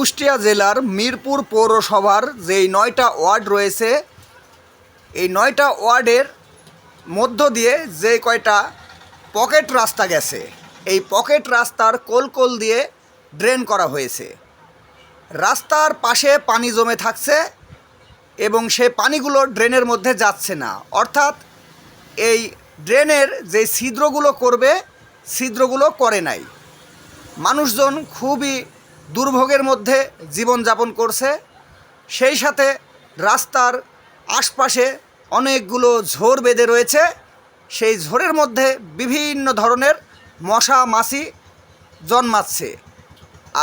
কুষ্টিয়া জেলার মিরপুর পৌরসভার যেই নয়টা ওয়ার্ড রয়েছে, এই নয়টা ওয়ার্ডের মধ্য দিয়ে যে কয়টা পকেট রাস্তা গেছে, এই পকেট রাস্তার কোল কোল দিয়ে ড্রেন করা হয়েছে। রাস্তার পাশে পানি জমে থাকছে এবং সে পানিগুলো ড্রেনের মধ্যে যাচ্ছে না। অর্থাৎ এই ড্রেনের যে ছিদ্রগুলো করবে, ছিদ্রগুলো করে নাই। মানুষজন খুবই দুর্ভোগের মধ্যে জীবনযাপন করছে। সেই সাথে রাস্তার আশপাশে অনেকগুলো ঝোর বেঁধে রয়েছে। সেই ঝোরের মধ্যে বিভিন্ন ধরনের মশা, মাছি জন্মাচ্ছে।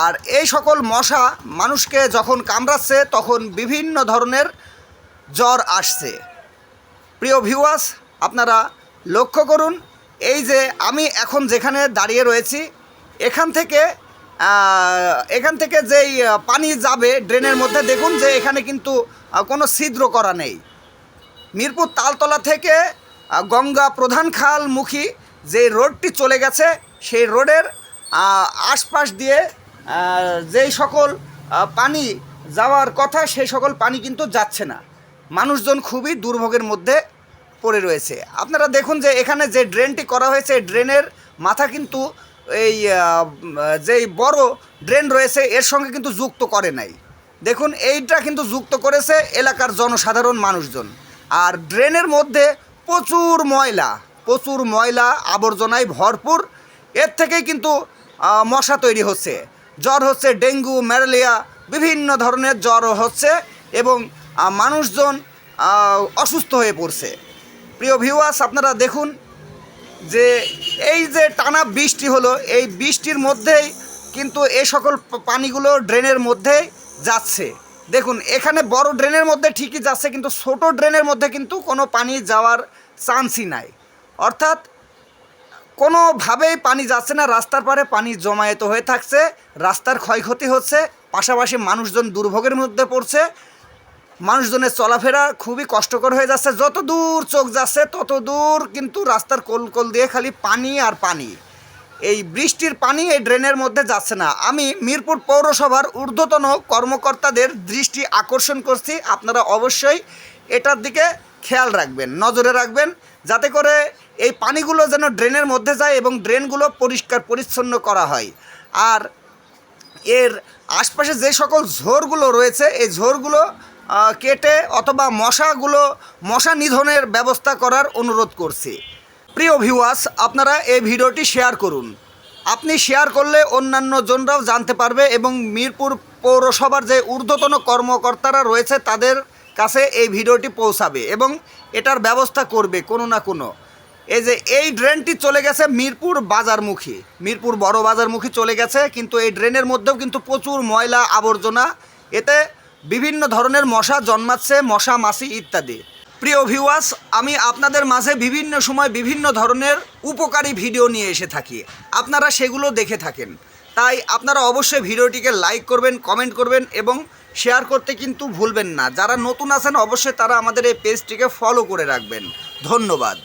আর এই সকল মশা মানুষকে যখন কামড়াচ্ছে, তখন বিভিন্ন ধরনের জ্বর আসছে। প্রিয় ভিউয়ার্স আপনারা লক্ষ্য করুন, এই যে আমি এখন যেখানে দাঁড়িয়ে রয়েছি, এখান থেকে এখান থেকে যেই পানি যাবে ড্রেনের মধ্যে, দেখুন যে এখানে কিন্তু কোনো ছিদ্র করা নেই। মিরপুর তালতলা থেকে গঙ্গা প্রধান খালমুখী যে রোডটি চলে গেছে, সেই রোডের আশপাশ দিয়ে যেই সকল পানি যাওয়ার কথা, সেই সকল পানি কিন্তু যাচ্ছে না। মানুষজন খুবই দুর্ভোগের মধ্যে পড়ে রয়েছে। আপনারা দেখুন যে এখানে যে ড্রেনটি করা হয়েছে ড্রেনের মাথা কিন্তু এই যেই বড় ড্রেন রয়েছে, এর সঙ্গে কিন্তু যুক্ত করে নাই। দেখুন, এইটা কিন্তু যুক্ত করেছে এলাকার জনসাধারণ মানুষজন। আর ড্রেনের মধ্যে প্রচুর ময়লা প্রচুর ময়লা আবর্জনায় ভরপুর। এর থেকেই কিন্তু মশা তৈরি হচ্ছে। জ্বর হচ্ছে, ডেঙ্গু, ম্যালেরিয়া, বিভিন্ন ধরনের জ্বর হচ্ছে এবং মানুষজন অসুস্থ হয়ে পড়ছে। প্রিয় ভিউয়ার্স আপনারা দেখুন যে এই যে টানা বৃষ্টি হলো, এই বৃষ্টির মধ্যেই কিন্তু এই সকল পানিগুলো ড্রেনের মধ্যেই যাচ্ছে। দেখুন, এখানে বড় ড্রেনের মধ্যে ঠিকই যাচ্ছে, কিন্তু ছোট ড্রেনের মধ্যে কিন্তু কোনো পানি যাওয়ার চান্সই নাই। অর্থাৎ কোনোভাবেই পানি যাচ্ছে না, রাস্তার পারে পানি জমায়েত হয়ে থাকছে, রাস্তার ক্ষয়ক্ষতি হচ্ছে, পাশাপাশি মানুষজন দুর্ভোগের মধ্যে পড়ছে মানুষজনের চলাফেরা খুবই কষ্টকর হয়ে যাচ্ছে। যত দূর চোখ যাচ্ছে, তত দূর কিন্তু রাস্তার কোল কোল দিয়ে খালি পানি আর পানি। এই বৃষ্টির পানি এই ড্রেনের মধ্যে যাচ্ছে না। আমি মিরপুর পৌরসভার ঊর্ধ্বতন কর্মকর্তাদের দৃষ্টি আকর্ষণ করছি। আপনারা অবশ্যই এটার দিকে খেয়াল রাখবেন, নজরে রাখবেন, যাতে করে এই পানিগুলো যেন ড্রেনের মধ্যে যায় এবং ড্রেনগুলো পরিষ্কার পরিচ্ছন্ন করা হয়। আর এর আশপাশে যে সকল ঝোরগুলো রয়েছে, এই ঝোরগুলো কেটে অথবা মশাগুলো মশা নিধনের ব্যবস্থা করার অনুরোধ করছি। প্রিয় ভিউয়ার্স আপনারা এই ভিডিওটি শেয়ার করুন। আপনি শেয়ার করলে অন্যান্য জনরাও জানতে পারবে এবং মিরপুর পৌরসভার যে ঊর্ধ্বতন কর্মকর্তারা রয়েছে, তাদের কাছে এই ভিডিওটি পৌঁছাবে এবং এটার ব্যবস্থা করবে কোনো না কোনো। এই যে এই ড্রেনটি চলে গেছে মিরপুর বাজারমুখী। মিরপুর বড় বাজারমুখী চলে গেছে, কিন্তু এই ড্রেনের মধ্যেও কিন্তু প্রচুর ময়লা আবর্জনা। এতে বিভিন্ন ধরনের মশা জন্মাচ্ছে, মশা, মাছি ইত্যাদি। প্রিয় ভিউয়ার্স আমি আপনাদের মাঝে বিভিন্ন সময় বিভিন্ন ধরনের উপকারী ভিডিও নিয়ে এসে থাকি। আপনারা সেগুলো দেখে থাকেন। তাই আপনারা অবশ্যই ভিডিওটিকে লাইক করবেন কমেন্ট করবেন এবং শেয়ার করতে কিন্তু ভুলবেন না। যারা নতুন আছেন, অবশ্যই তারা আমাদের এই পেজটিকে ফলো করে রাখবেন। ধন্যবাদ।